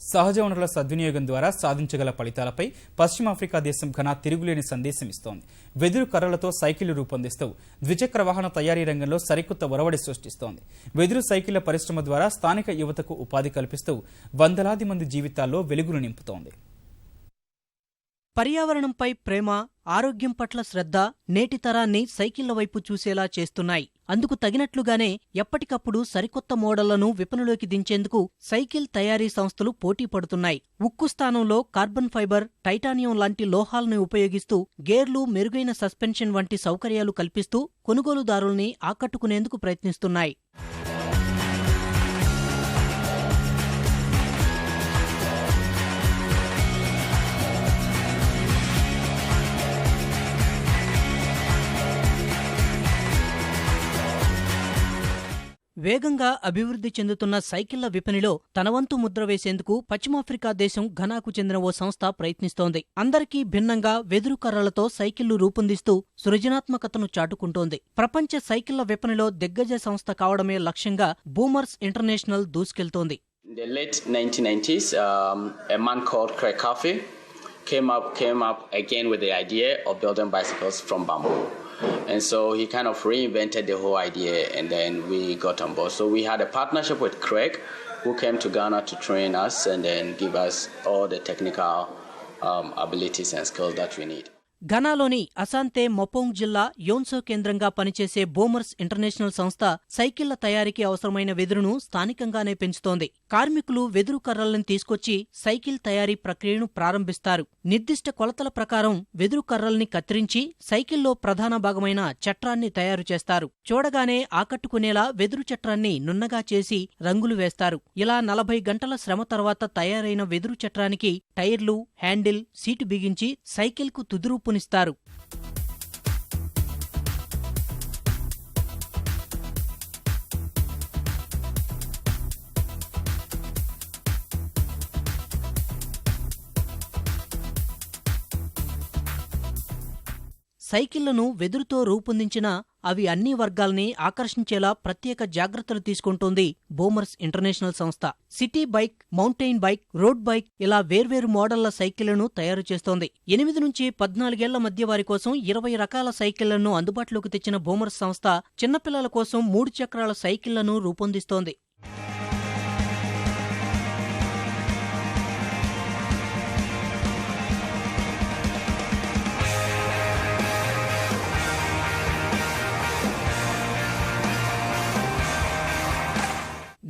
సహజ వనరుల సద్వినియోగం ద్వారా సాధించగల ఫలితాలపై పశ్చిమాఫ్రికా దేశం ఘనా తిరుగులేని సందేశం ఇస్తోంది. వెదురు కర్రలతో సైకిళ్ళు రూపొందిస్తూ ద్విచక్ర వాహన తయారీ రంగంలో సరికొత్త ఒరవడి సృష్టిస్తోంది. వెదురు సైకిళ్ళ పరిశ్రమ ద్వారా స్థానిక యువతకు ఉపాధి కల్పిస్తూ వందలాది మంది జీవితాల్లో వెలుగులు నింపుతోంది. పర్యావరణంపై ప్రేమ ఆరోగ్యం పట్ల శ్రద్ధ నేటి తరాన్ని సైకిళ్ళ వైపు చూసేలా చేస్తున్నాయి. అందుకు తగినట్లుగానే ఎప్పటికప్పుడు సరికొత్త మోడళ్ళను విపణిలోకి దించేందుకు సైకిల్ తయారీ సంస్థలు పోటీ పడుతున్నాయి. ఉక్కు స్థానంలో కార్బన్ ఫైబర్ టైటానియం లాంటి లోహాలను ఉపయోగిస్తూ గేర్లు మెరుగైన సస్పెన్షన్ వంటి సౌకర్యాలు కల్పిస్తూ కొనుగోలుదారుల్ని ఆకట్టుకునేందుకు ప్రయత్నిస్తున్నాయి. వేగంగా అభివృద్ధి చెందుతున్న సైకిళ్ళ విపణిలో తనవంతు ముద్ర వేసేందుకు పశ్చిమాఫ్రికా దేశం ఘనాకు చెందిన ఓ సంస్థ ప్రయత్నిస్తోంది. అందరికీ భిన్నంగా వెదురు కర్రలతో సైకిళ్ళు రూపొందిస్తూ సృజనాత్మకతను చాటుకుంటోంది. ప్రపంచ సైకిళ్ళ విపణిలో దిగ్గజ సంస్థ కావడమే లక్ష్యంగా బూమర్స్ ఇంటర్నేషనల్ దూసుకెళ్తోంది. In the late 1990s, um, a man called Craig Coffey came up came up again with the idea of building bicycles from bamboo. And so he kind of reinvented the whole idea, and then we got on board. So we had a partnership with Craig, who came to Ghana to train us and then give us all the technical um, abilities and skills that we need. ఘనాలోని Asante Mampong జిల్లా Yonso కేంద్రంగా పనిచేసే బోమర్స్ international సంస్థ సైకిళ్ళ తయారీకి అవసరమైన వెదురును స్థానికంగానే పెంచుతోంది. కార్మికులు వెదురు కర్రలను తీసుకొచ్చి సైకిల్ తయారీ ప్రక్రియను ప్రారంభిస్తారు. నిర్దిష్ట కొలతల ప్రకారం వెదురు కర్రల్ని కత్తిరించి సైకిల్లో ప్రధాన భాగమైన చట్రాన్ని తయారు చేస్తారు. చూడగానే ఆకట్టుకునేలా వెదురు చట్రాన్ని నున్నగా చేసి రంగులు వేస్తారు. ఇలా నలభై గంటల శ్రమ తర్వాత తయారైన వెదురు చట్రానికి టైర్లు హ్యాండిల్ సీటు బిగించి సైకిల్కు తుదురూపునిస్తారు సైకిళ్ళను వెదురుతో రూపొందించిన అవి అన్ని వర్గాల్ని ఆకర్షించేలా ప్రత్యేక జాగ్రత్తలు తీసుకుంటోంది బోమర్స్ ఇంటర్నేషనల్ సంస్థ. City bike mountain bike road bike ఇలా వేర్వేరు మోడళ్ళ సైకిళ్ళను తయారు చేస్తోంది. ఎనిమిది నుంచి పద్నాలుగేళ్ళ మధ్య వారి కోసం ఇరవై రకాల సైకిళ్ళను అందుబాటులోకి తెచ్చిన బోమర్స్ సంస్థ చిన్నపిల్లల కోసం మూడు చక్రాల సైకిళ్ళను రూపొందిస్తోంది.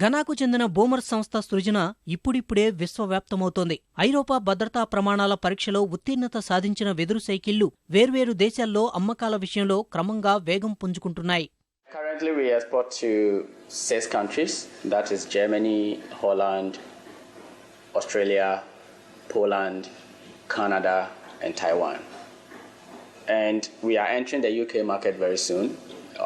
ఘనాకు చెందిన బోమర్ సంస్థ సృజన ఇప్పుడిప్పుడే విశ్వవ్యాప్తమవుతోంది ఐరోపా భద్రతా ప్రమాణాల పరీక్షలో ఉత్తీర్ణత సాధించిన వెదురు సైకిళ్ళు వేర్వేరు దేశాల్లో అమ్మకాల విషయంలో క్రమంగా వేగం పుంజుకుంటున్నాయి Currently, we export to six countries that is Germany, Holland, Australia, Poland, Canada, and Taiwan. And we are entering the UK market very soon,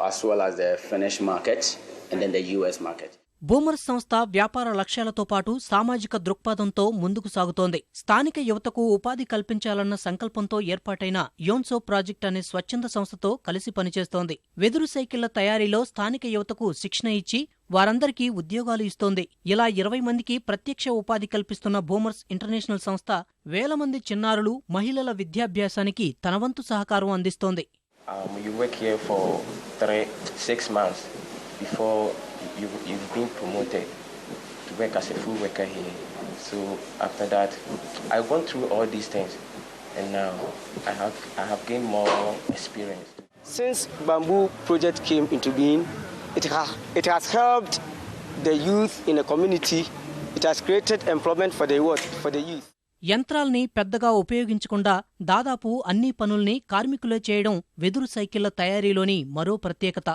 as well as the Finnish market and then the US market. Boomer సంస్థ వ్యాపార లక్ష్యాలతో పాటు సామాజిక దృక్పథంతో ముందుకు సాగుతోంది. స్థానిక యువతకు ఉపాధి కల్పించాలన్న సంకల్పంతో ఏర్పాటైన యోన్సో ప్రాజెక్ట్ అనే స్వచ్ఛంద సంస్థతో కలిసి పనిచేస్తోంది. వెదురు సైకిళ్ళ తయారీలో స్థానిక యువతకు శిక్షణ ఇచ్చి వారందరికీ ఉద్యోగాలు ఇస్తోంది. ఇలా ఇరవై మందికి ప్రత్యక్ష ఉపాధి కల్పిస్తున్న బూమర్స్ ఇంటర్నేషనల్ సంస్థ వేల మంది చిన్నారులు మహిళల విద్యాభ్యాసానికి తనవంతు సహకారం అందిస్తోంది. Um, you work here for three, six months. Before you, you've been promoted to work as a full worker here. So after that, I've gone through all these things, and now I have I have gained more experience. Since bamboo project came into being, it, ha- it has helped the youth in the community. It has created employment for the what? For the youth. యంత్రాల్ని పెద్దగా ఉపయోగించకుండా దాదాపు అన్ని పనుల్ని కార్మికులే చేయడం వెదురు సైకిళ్ళ తయారీలోని మరో ప్రత్యేకత